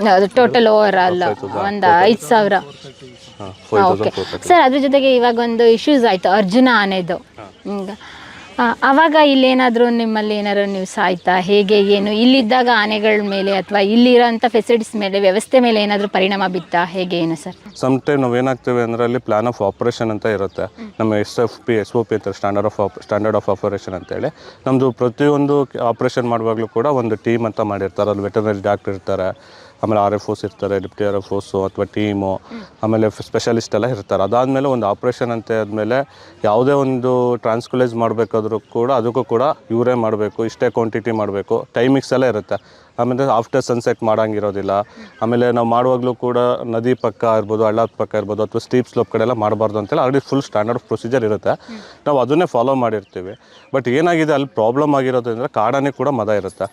Total over all ಒಂದು ಐದು ಸಾವಿರ. ಓಕೆ ಸರ್ ಅದ್ರ ಜೊತೆಗೆ ಇವಾಗ ಒಂದು ಇಶ್ಯೂಸ್ ಆಯಿತು ಅರ್ಜುನ ಆನೆದು. ಈಗ ಅವಾಗ ಇಲ್ಲೇನಾದರೂ ನಿಮ್ಮಲ್ಲಿ ಏನಾದ್ರು ನೀವು ಸಾಯ್ತಾ ಹೇಗೆ ಏನು? ಇಲ್ಲಿದ್ದಾಗ ಆನೆಗಳ ಮೇಲೆ ಅಥವಾ ಇಲ್ಲಿರೋಂಥ ಫೆಸಿಲಿಟೀಸ್ ಮೇಲೆ ವ್ಯವಸ್ಥೆ ಮೇಲೆ ಏನಾದರೂ ಪರಿಣಾಮ ಬಿತ್ತಾ? ಹೇಗೆ ಏನು ಸರ್ ಸಮ್ ಟೈಮ್ ನಾವು ಏನಾಗ್ತೇವೆ ಅಂದ್ರೆ ಅಲ್ಲಿ ಪ್ಲಾನ್ ಆಫ್ ಆಪರೇಷನ್ ಅಂತ ಇರುತ್ತೆ. ನಮ್ಮ S F P S O P ಅಂತ standard of standard of operation ಅಂತೇಳಿ ನಮ್ಮದು ಪ್ರತಿಯೊಂದು ಆಪರೇಷನ್ ಮಾಡುವಾಗಲೂ ಕೂಡ ಒಂದು ಟೀಮ್ ಅಂತ ಮಾಡಿರ್ತಾರೆ. ಅಲ್ಲಿ ವೆಟರ್ನರಿ ಡಾಕ್ಟರ್ ಇರ್ತಾರೆ. ಆಮೇಲೆ ಆರ್ ಎಫ್ ಓಸ್ ಇರ್ತಾರೆ, ಡಿಪ್ಟಿ ಆರ್ ಎಫ್ ಓಸು ಅಥವಾ ಟೀಮು, ಆಮೇಲೆ ಸ್ಪೆಷಲಿಸ್ಟ್ ಎಲ್ಲ ಇರ್ತಾರೆ. ಅದಾದಮೇಲೆ ಒಂದು ಆಪ್ರೇಷನ್ ಅಂತ ಆದಮೇಲೆ ಯಾವುದೇ ಒಂದು ಟ್ರಾನ್ಸ್ಕುಲೈಸ್ ಮಾಡಬೇಕಾದ್ರೂ ಕೂಡ ಅದಕ್ಕೂ ಕೂಡ ಇವರೇ ಮಾಡಬೇಕು, ಇಷ್ಟೇ ಕ್ವಾಂಟಿಟಿ ಮಾಡಬೇಕು. ಟೈಮಿಂಗ್ಸ್ ಎಲ್ಲ ಇರುತ್ತೆ. ಆಮೇಲೆ ಆಫ್ಟರ್ ಸನ್ಸೆಟ್ ಮಾಡೋಂಗಿರೋದಿಲ್ಲ. ಆಮೇಲೆ ನಾವು ಮಾಡುವಾಗಲೂ ಕೂಡ ನದಿ ಪಕ್ಕ ಇರ್ಬೋದು, ಹಳ್ಳದ ಪಕ್ಕ ಇರ್ಬೋದು ಅಥವಾ ಸ್ಟೀಪ್ ಸ್ಲೋಪ್ ಕಡೆ ಎಲ್ಲ ಮಾಡಬಾರ್ದು ಅಂತೇಳಿ ಆಲ್ರೆಡಿ ಫುಲ್ ಸ್ಟ್ಯಾಂಡರ್ಡ್ ಪ್ರೊಸೀಜರ್ ಇರುತ್ತೆ. ನಾವು ಅದನ್ನೇ ಫಾಲೋ ಮಾಡಿರ್ತೀವಿ. ಬಟ್ ಏನಾಗಿದೆ, ಅಲ್ಲಿ ಪ್ರಾಬ್ಲಮ್ ಆಗಿರೋದ್ರಿಂದ ಕಾಡಾನೆ ಕೂಡ ಮದ ಇರುತ್ತೆ.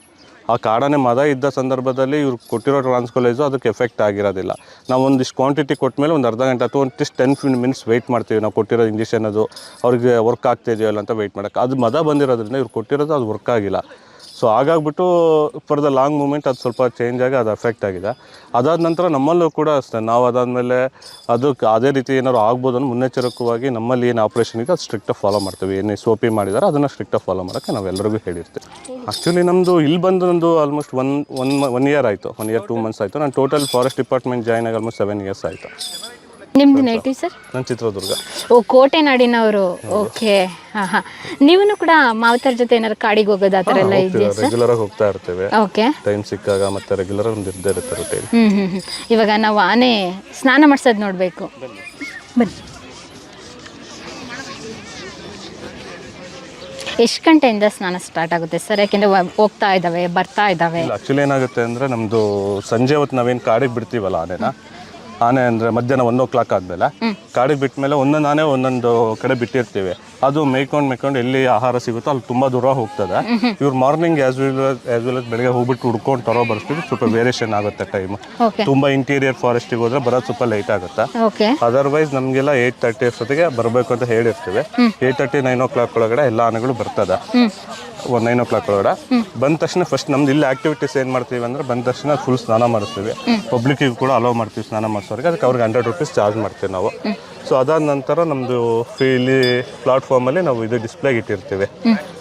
ಆ ಕಾಡನೇ ಮದ ಇದ್ದ ಸಂದರ್ಭದಲ್ಲಿ ಇವ್ರು ಕೊಟ್ಟಿರೋ ಟ್ರಾನ್ಸ್ಕೊಲೈಸು ಅದಕ್ಕೆ ಎಫೆಕ್ಟ್ ಆಗಿರೋದಿಲ್ಲ. ನಾವು ಒಂದಿಷ್ಟು ಕ್ವಾಂಟಿಟಿ ಕೊಟ್ಟ ಮೇಲೆ ಒಂದು ಅರ್ಧ ಗಂಟೆ ಅಥವಾ ಒಂದಿಷ್ಟು ಟೆನ್ ಮಿನಿಟ್ಸ್ ವೆಯ್ಟ್ ಮಾಡ್ತೀವಿ. ನಾವು ಕೊಟ್ಟಿರೋ ಇಂಜೆಕ್ಷನ್ ಅದು ಅವ್ರಿಗೆ ವರ್ಕ್ ಆಗ್ತಿದೆಯೋ ಇಲ್ಲ ಅಂತ ವೆಯ್ಟ್ ಮಾಡೋಕ್ಕೆ ಅದು ಮದ ಬಂದಿರೋದ್ರಿಂದ ಇವ್ರು ಕೊಟ್ಟಿರೋದು ಅದು ವರ್ಕ್ ಆಗಿಲ್ಲ. ಸೊ ಹಾಗಾಗ್ಬಿಟ್ಟು ಫಾರ್ ದ ಲಾಂಗ್ ಮೂಮೆಂಟ್ ಅದು ಸ್ವಲ್ಪ ಚೇಂಜ್ ಆಗಿ ಅದು ಅಫೆಕ್ಟ್ ಆಗಿದೆ. ಅದಾದ ನಂತರ ನಮ್ಮಲ್ಲೂ ಕೂಡ ಅಷ್ಟೇ. ನಾವು ಅದಾದಮೇಲೆ ಅದಕ್ಕೆ ಅದೇ ರೀತಿ ಏನಾದ್ರು ಆಗ್ಬೋದು ಅನ್ನೋ ಮುನ್ನೆಚ್ಚರಿಕವಾಗಿ ನಮ್ಮಲ್ಲಿ ಏನು ಆಪ್ರೇಷನ್ ಇದೆ, ಅದು ಸ್ಟ್ರಿಕ್ಟಾಗಿ ಫಾಲೋ ಮಾಡ್ತೀವಿ. ಏನು ಸೋಪಿ ಮಾಡಿದಾರೆ, ಅದನ್ನು ಸ್ಟ್ರಿಕ್ಟಾಗಿ ಫಾಲೋ ಮಾಡೋಕ್ಕೆ ನಾವೆಲ್ಲರಿಗೂ ಹೇಳಿರ್ತೀವಿ. ಆ್ಯಕ್ಚುಲಿ ನಮ್ಮದು ಇಲ್ಲಿ ಬಂದು ನಂದು almost one one one year ಆಯಿತು. ಒನ್ ಇಯರ್ ಟೂ ಮಂತ್ಸ್ ಆಯಿತು. ನಾನು ಟೋಟಲ್ ಫಾರೆಸ್ಟ್ ಡಿಪಾರ್ಟ್ಮೆಂಟ್ ಜಾಯ್ನ್ ಆಗಿ ಆಲ್ಮೋಸ್ಟ್ ಸೆವೆನ್ ಇಯರ್ಸ್ ಆಯಿತು. ನಿಮ್ದು ನೇಟಿವ್ ಸರ್ ನಾನು ಚಿತ್ರದುರ್ಗ. ಓ ಕೋಟೆ ನಾಡಿನವರು ಓಕೆ. ಹಾ ಹಾ. ನೀವು ಕೂಡ ಮಾವತರ ಜೊತೆ ಏನಾದ್ರು ಕಾಡಿಗೆ ಹೋಗೋದು ಆ ಥರ ಎಲ್ಲ ಇದೆಯಾ ಸರ್ ರೆಗ್ಯುಲರಾಗಿ ಹೋಗ್ತಾ ಇರ್ತೇವೆ. ಓಕೆ. ಟೈಮ್ ಸಿಕ್ಕಾಗ ಮತ್ತೆ ರೆಗ್ಯುಲರ್ ಒಂದು ಇದ್ದೇ ಇರುತ್ತೆ ಹ್ಞೂ ಹ್ಞೂ ಹ್ಞೂ ಇವಾಗ ನಾವು ಆನೆ ಸ್ನಾನ ಮಾಡ್ಸೋದು ನೋಡಬೇಕು. ಬನ್ನಿ. ಎಷ್ಟು ಗಂಟೆಯಿಂದ ಸ್ನಾನ ಸ್ಟಾರ್ಟ್ ಆಗುತ್ತೆ ಸರ್ ಯಾಕೆಂದ್ರೆ ಹೋಗ್ತಾ ಇದ್ದಾವೆ ಬರ್ತಾ ಇದ್ದಾವೆ ಇಲ್ಲ ಆಕ್ಚುಲಿ ಏನಾಗುತ್ತೆ ಅಂದ್ರೆ ನಮ್ದು ಸಂಜೆ ಹೊತ್ತು ನಾವೇನು ಕಾಡಿಗೆ ಬಿಡ್ತೀವಲ್ಲ ಆನೆನ ಆನೆ ಅಂದರೆ ಮಧ್ಯಾಹ್ನ ಒನ್ ಓ ಕ್ಲಾಕ್ ಆದಮೇಲೆ ಕಾಡಿಗೆ ಬಿಟ್ಟ ಮೇಲೆ ಒಂದೊಂದು ಆನೆ ಒಂದೊಂದು ಕಡೆ ಬಿಟ್ಟಿರ್ತೀವಿ. ಅದು ಮೇಯ್ಕೊಂಡು ಮೇಯ್ಕೊಂಡು ಎಲ್ಲಿ ಆಹಾರ ಸಿಗುತ್ತೋ ಅಲ್ಲಿ ತುಂಬ ದೂರ ಹೋಗ್ತದೆ. ಇವ್ರು morning as well as well ಬೆಳಗ್ಗೆ ಹೋಗ್ಬಿಟ್ಟು ಹುಡ್ಕೊಂಡು ತರೋ ಬರ್ಸ್ತೀವಿ ಸ್ವಲ್ಪ ವೇರಿಯೇಷನ್ ಆಗುತ್ತೆ ಟೈಮ್ ತುಂಬ ಇಂಟೀರಿಯರ್ ಫಾರೆಸ್ಟಿಗೆ ಹೋದ್ರೆ ಬರೋದು ಸ್ವಲ್ಪ ಲೇಟ್ ಆಗುತ್ತೆ. ಅದರ್ವೈಸ್ ನಮಗೆಲ್ಲ ಏಟ್ ತರ್ಟಿ ಅಷ್ಟೊತ್ತಿಗೆ ಬರಬೇಕು ಅಂತ ಹೇಳಿರ್ತೀವಿ. Eight thirty nine o'clock ಒಳಗಡೆ ಎಲ್ಲ ಆನೆಗಳು ಬರ್ತದೆ. ಒಂದು ನೈನ್ ಓ ಕ್ಲಾಕ್ ಒಳಗಡೆ ಬಂದ ತಕ್ಷಣ ಫಸ್ಟ್ ನಮ್ದು ಇಲ್ಲಿ ಆಕ್ಟಿವಿಟೀಸ್ ಏನು ಮಾಡ್ತೀವಿ ಅಂದ್ರೆ ಬಂದ ತಕ್ಷಣ ಫುಲ್ ಸ್ನಾನ ಮಾಡಿಸ್ತೀವಿ. ಪಬ್ಲಿಕ್ಕಿಗೆ ಕೂಡ ಅಲೋ ಮಾಡ್ತೀವಿ ಸ್ನಾನ ಮಾಡಿಸೋರಿಗೆ. ಅದಕ್ಕೆ ಅವ್ರಿಗೆ ಹಂಡ್ರೆಡ್ ರುಪೀಸ್ ಚಾರ್ಜ್ ಮಾಡ್ತೀವಿ ನಾವು. ಸೊ ಅದಾದ ನಂತರ ನಮ್ಮದು ಇಲ್ಲಿ ಪ್ಲಾಟ್ಫಾರ್ಮಲ್ಲಿ ನಾವು ಇದು ಡಿಸ್ಪ್ಲೇಗೆ ಇಟ್ಟಿರ್ತೀವಿ.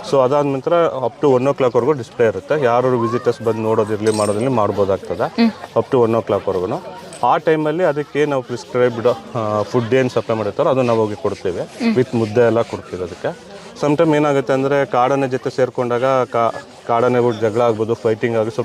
ಸೊ ಅದಾದ ನಂತರ ಅಪ್ ಟು ಒನ್ ಓ ಕ್ಲಾಕ್ವರೆಗೂ ಡಿಸ್ಪ್ಲೇ ಇರುತ್ತೆ. ಯಾರು ವಿಸಿಟರ್ಸ್ ಬಂದು ನೋಡೋದಿರಲಿ ಮಾಡೋದಿರಲಿ ಮಾಡ್ಬೋದಾಗ್ತದೆ. ಅಪ್ ಟು ಒನ್ ಓ ಕ್ಲಾಕ್ವರೆಗೂ ಆ ಟೈಮಲ್ಲಿ ಅದಕ್ಕೆ ನಾವು ಪ್ರಿಸ್ಕ್ರೈಬ್ಡ್ ಫುಡ್ ಏನು ಸಪ್ಲೈ ಮಾಡಿರ್ತಾರೋ ಅದನ್ನು ನಾವು ಹೋಗಿ ಕೊಡ್ತೀವಿ. ವಿತ್ ಮುದ್ದೆ ಎಲ್ಲ ಕೊಡ್ತೀವಿ ಅದಕ್ಕೆ. ಸಮ್ ಟೈಮ್ ಏನಾಗುತ್ತೆ ಅಂದರೆ ಕಾಡನೆ ಜೊತೆ ಸೇರಿಕೊಂಡಾಗ ಕಾ ಕಾಡನೆಗಳು ಜಗಳ ಆಗ್ಬೋದು ಫೈಟಿಂಗ್ ಆಗಿ ಸ್ವಲ್ಪ